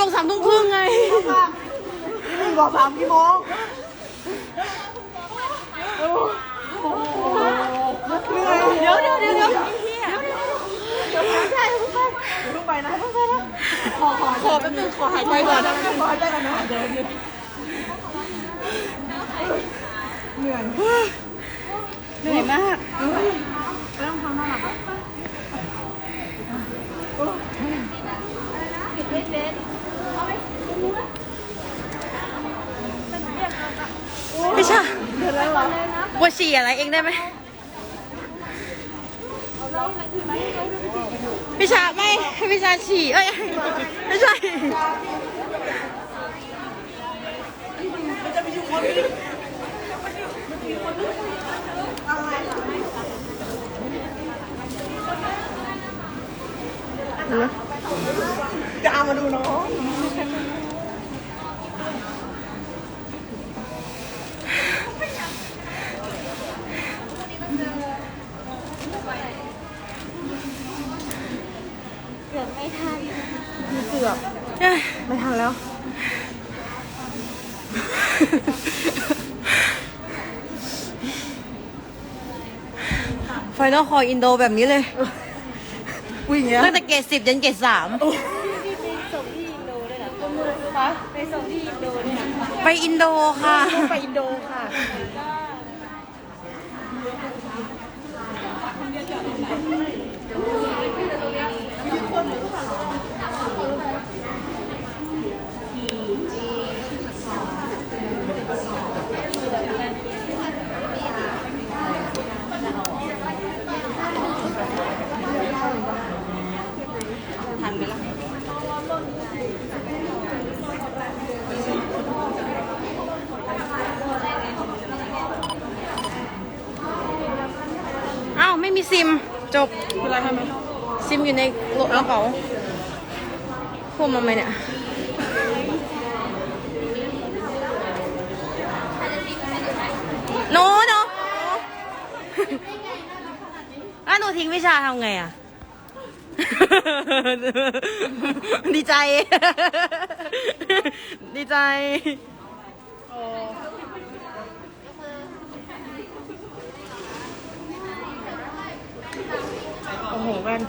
บอกสามทุ่มครึ่งไงนี่บอกสามกี่โมงเดี๋ยวเดี๋ยวเดี๋ยวเดี๋ยวเดี๋ยวใช่เพิ่งไปนะเพิ่งไปนะขอขอขอแป๊บนึงขอหายใจก่อนขอหายใจก่อนนะเหนื่อยเหนื่อยมาก พี่ชาว่า ฉี่อะไรเองได้ไหมพี่ชาไม่ให้พี่ชาฉี่เอ้ยไม่ใช่จะเอามาดูน้อง เอ้ยไม่ทันแล้ว ไฟนอลคออินโดแบบนี้เลยวิ่งเงี้ยตั้งแต่เกรดสิบยันเกรดสามไปอินโดค่ะ ไปอินโดค่ะอ้าวไม่มีซิม จบเป็นไรทำไมซิมอยู่ในกระเป๋าพวกมันไหมเนี่ยโนโนแล้วหนูทิ้งวิชาทำไงอะ ดีใจ ดีใจ โอ้โหแว่น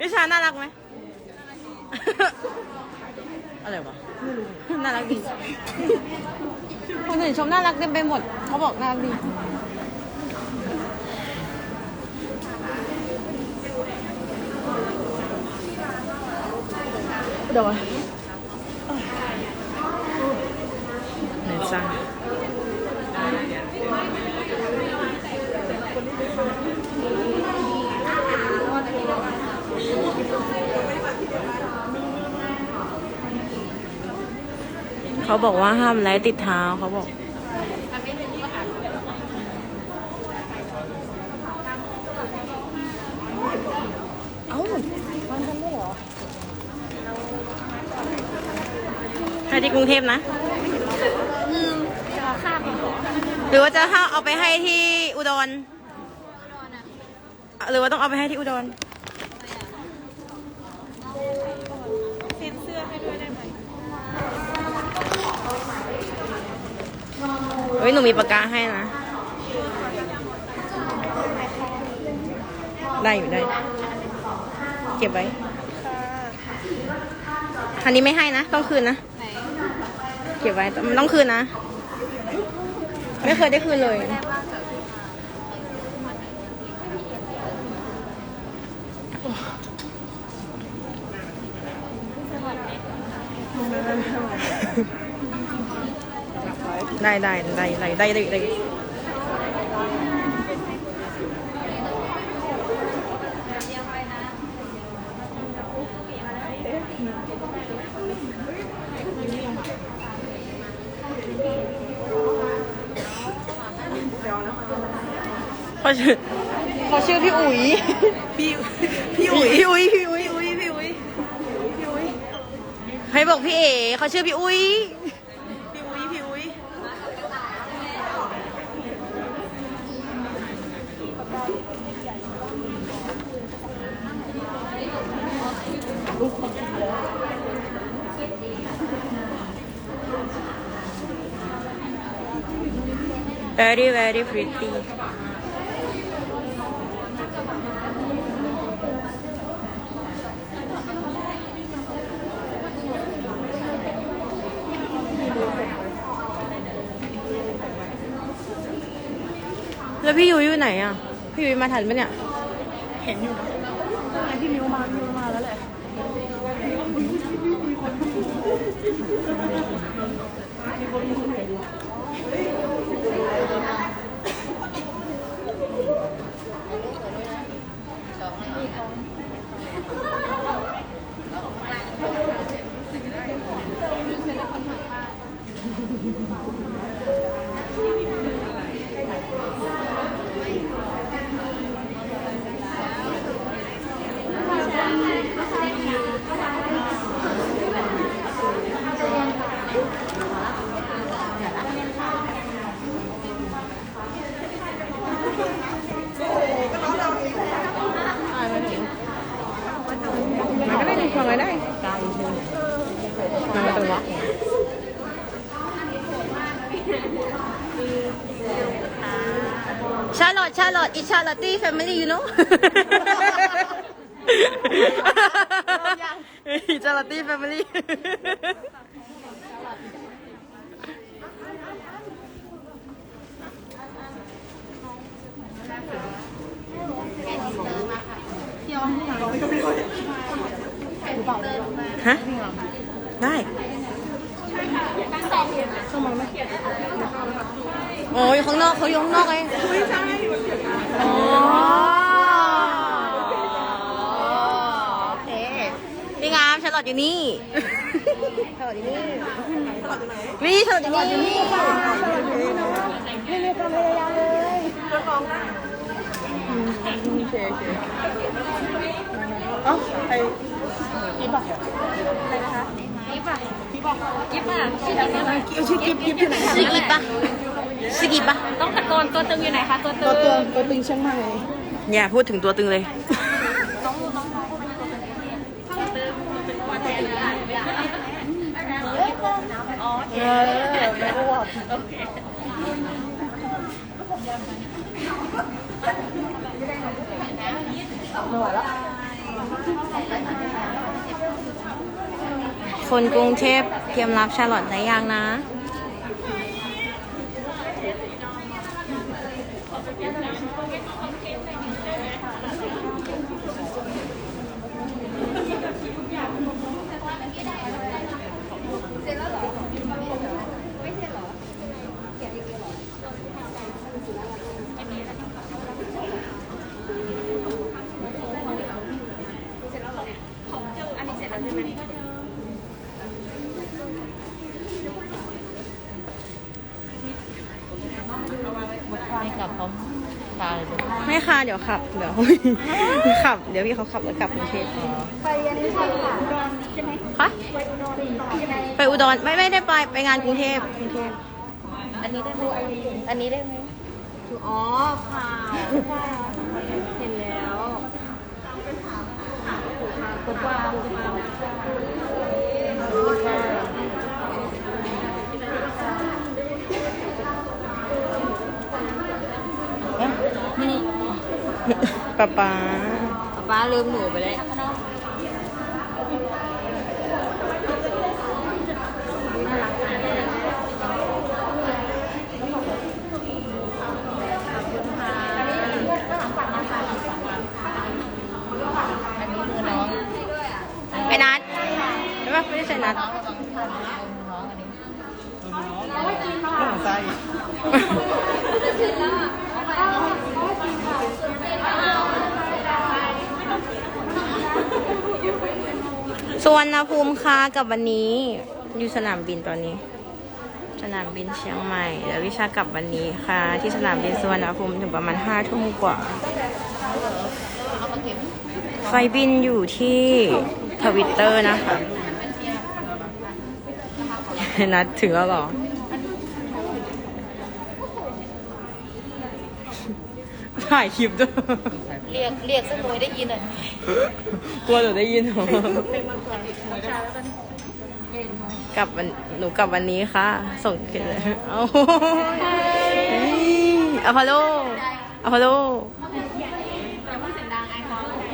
วิชาน่ารักไหม อะไรวะน่ารักดี คนอื่นชมน่ารักเต็มไปหมด เขาบอกน่ารักดี เดี๋ยวเหนื่ยจังเขาบอกว่าห้ามไล่ติดเท้าเขาบอก เอ้ามันทำได้เหรอ ให้ที่กรุงเทพนะหรือว่าจะถ้าเอาไปให้ที่อุดร หรือว่าต้องเอาไปให้ที่อุดรเซ็นเสื้อให้ด้วยได้ไหมเฮ้ย หนูมีปากกาให้นะ ได้อยู่ได้ เก็บไว้ อันนี้ไม่ให้นะ ต้องคืนนะ เก็บไว้ต่มันต้องคืนนะ ไม่เคยได้คืนเลย ได้ได้ได้ได้ได้ได้ เพราะฉะเขาชื่อพี่อุ๋ย พี่พี่อุ๋ยพี่อุ๋ยพี่อุ๋ยพี่อุ๋ยพี่อุ๋ยพี่อุ๋ยให้บอกพี่เอ๋เขาชื่อพี่อุ๋ยพี่อุ๋ยพี่อุ๋ย very very pretty แล้วพี่ยุ้ยอยู่ไหนอะ พี่ยุ้ยมาทันปะเนี่ย เห็นอยู่นะไงพี่มิวมาพี่มิวมาแล้วแหละ มันก็ได้ดีฟังไว้ได้มันมาตรงวะชาลอตชา ลอตอิชาลอตตี้แฟมิลี่ยูโน่อิชาลอตตี้แฟมิลี่ฮะ ได้โอ้ยข้างนอกเขาอยู่ข้างนอกไง ลอดอยู่นี่ฉลอดอยู่นี่วิฉลอดอยู่นี่ไม่มีความพยายามเลยเอ้าไอ้ชื่อกิฟต์อยู่ไหนคะสกิปปะสกิปปะต้องตะโกนตัวตึงอยู่ไหนคะตัวตึตัวงตัวตัวตึงเชียงใหม่อย่าพูดถึงตัวตึงเลย เออไม่อ้วกคนกรุงเทพเตรียมรับชาลอตได้ยังนะ ไม่กลับพร้อมตาเลย ไม่ค่ะ เดี๋ยวขับ เดี๋ยวขับ เดี๋ยวพี่เขาขับรถกลับกรุงเทพไปอันนี้ใช่ไหมคะไปอุดรไม่ไม่ได้ไปไปงานกรุงเทพกรุงเทพอันนี้ได้ไหมอันนี้ได้ไหมอ๋อข่าวเห็นแล้วกดว่า ป๊าป๊าป้าลืมหนูไปเลยไอ้นัดใช่ปะไม่ได้ใช่นัดใส่ ส่วนนภูมิค้ากับวันนี้ อยู่สนามบินตอนนี้ สนามบินเชียงใหม่แล้ววิชากลับวันนี้ค่ะ ที่สนามบินสุวรรณภูมิถึงประมาณห้าทุ่มกว่า ไฟบินอยู่ที่ทวิตเตอร์นะคะนัดถึงแล้วหรอถ่ายคลิปด้วย เรียกเรียกสักหน่วยได้ยินอะกลัวหนูได้ยินเหรอกลับวันหนูกลับวันนี้ค่ะ ส่งคืนเลยเอาอพอลโลอพอลโล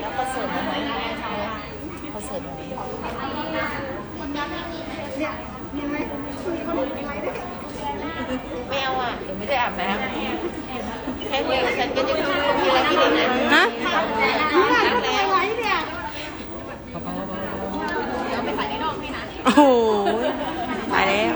แล้วก็เสิร์ฟมาไหมเขาเสิร์ฟมาไหมไม่เอาอะเดี๋ยวไม่ได้อาบน้ำ ฮะโอ้โหตายแล้ว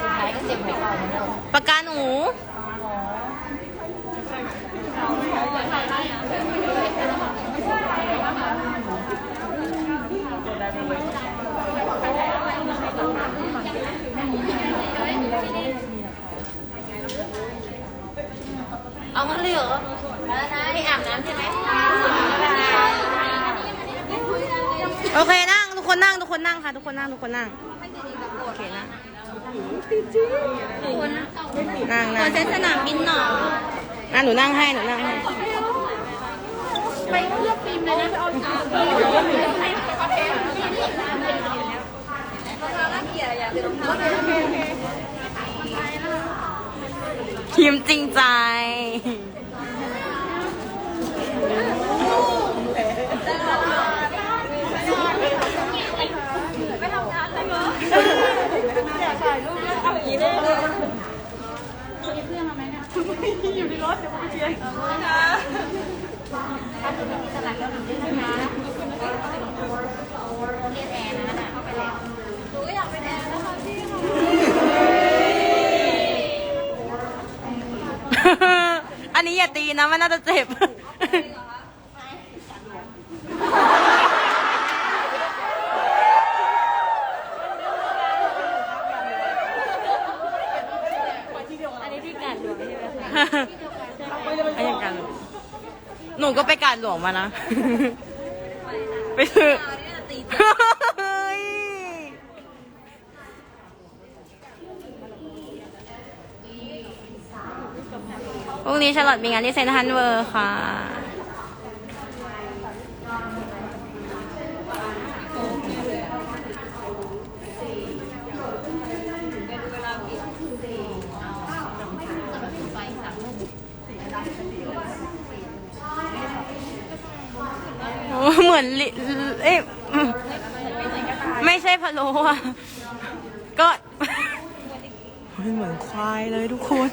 สุดท้ายก็เจ็บหัวเข่าเหมือนเดิม ปากกาหนู เอางั้นเลยเหรอไม่อาบน้ำใช่ไหม โอเคนั่งทุกคนนั่งทุกคนนั่งค่ะ ทุกคนนั่งทุกคนนั่งโอเคนะนั่งนั่งเซนสนามบินหนออะหนูนั่งให้หนูนั่งให้ไปเลือกฟิล์มเลยนะไปเอาจริงทีมจริงใจ อยากถ่ายรูปแล้วเอาอย่างนี้ได้เลยมีเพื่อนมาไหมเนี่ยอยู่ในรถเดี๋ยวไปเชียร์นะคะถ้าคุณมีตลาดแล้วหนูด้วยนะะเรียนแอร์นะนะเข้าไปแล้วหนูก็อยากเป็นแอร์นะคะพี่อันนี้อย่าตีนะมันน่าจะเจ็บ อันนี้ที่การหล วงใช่ไหมคะไอ้ยังกัน หนูก็ไปการหลวงมานะ ไปซื้อเฮ้ยพรุ่งนี้ชาลอตมีงานที่เซนทรัลเวอร์ค่ะ เหมือนลิเอ๊ะอืมไม่ใช่พะโล้อะก็เฮ้ยเหมือนควายเลยทุกคน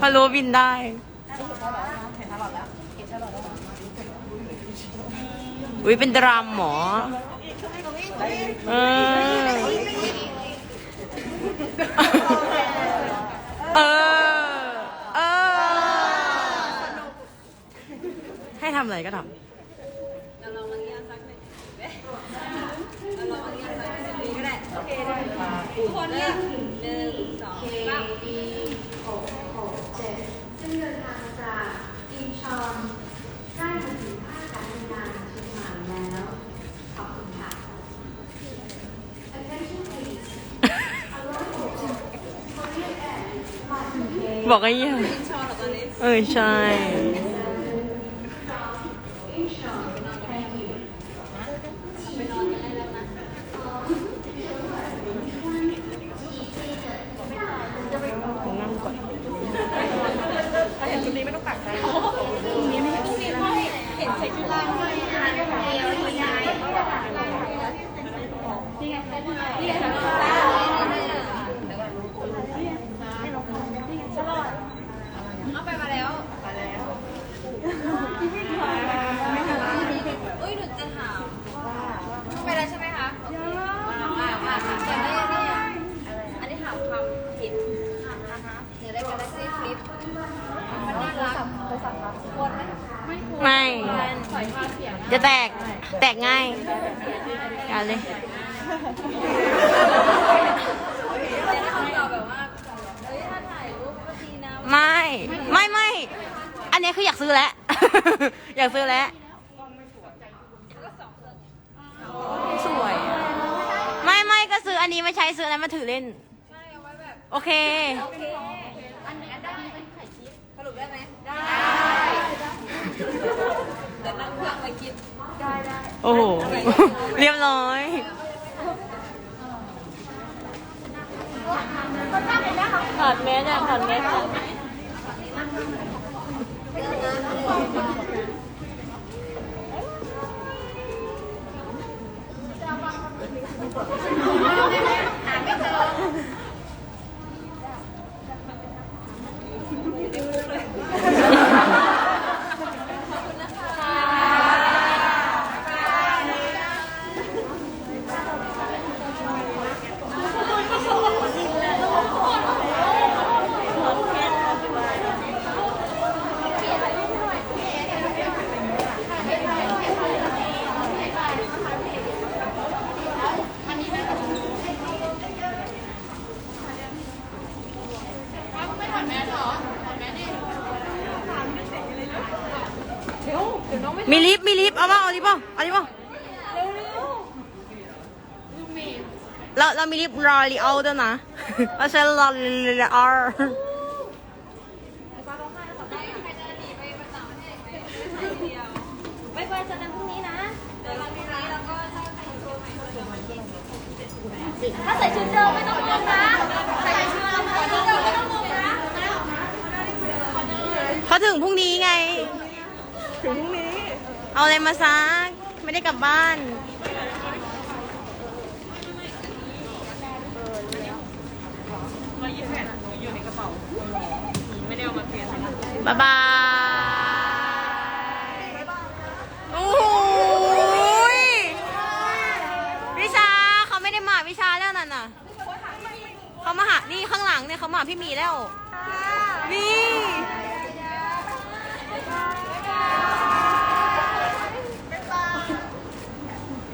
พะโล้บินได้อุ้ยเป็นดรัมหมอเออเออเออ ให้ ทำอะไรก็ทำซึ่งเดินทางมาจากอินชอนได้มาถึงท่าอากาศยานเชียงใหม่แล้วขอบคุณค่ะ Attention please. Arrival Korean Air Flight UK บอกไอ้เหี้ยเออใช่ Incheon. Thank you. นั่งก่อน เห็นใส่ชุดล่างด้วย ไม่จะแตก แตกง่ายเอาเลยไม่ ไม่ไม่ อันนี้คืออยากซื้อแล้ว อยากซื้อแล้ว สวยอะไม่ไม่ก็ซื้ออันนี้ไม่ใช้ซื้ออันนั้นมาถือเล่นโอเค โอ้ โห เรียบร้อย ถอดแมสอะถอดแมสมีลิฟต์มีลิฟต์เอาเปล่าเอาลิฟต์เปล่าเอาลิฟต์เปล่า เราเรามีลิฟต์รอรีเอาด้วยนะเราใช้รอรีเอาถ้าใส่ชุดเดิมไม่ต้องงงนะใส่ชุดเดิมใส่ชุดเดิมไม่ต้องงงนะเขาถึงพรุ่งนี้ไง ถึงพรุ่งนี้ เอาอะไรมาซัก ไม่ได้กลับบ้าน บ๊ายบายโอ้โหยวิชาเขาไม่ได้มาวิชาแล้วนั่นน่ะเขามาหานี่ข้างหลังเนี่ยเขามาหาพี่หมีแล้วนี่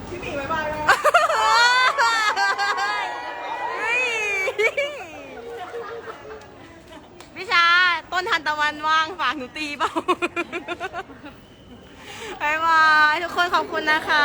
พี่หมีบายบาย เฮ้ยวิชา ตะวันว่างฝากหนูตีเปล่าบายบายทุกคนขอบคุณนะคะ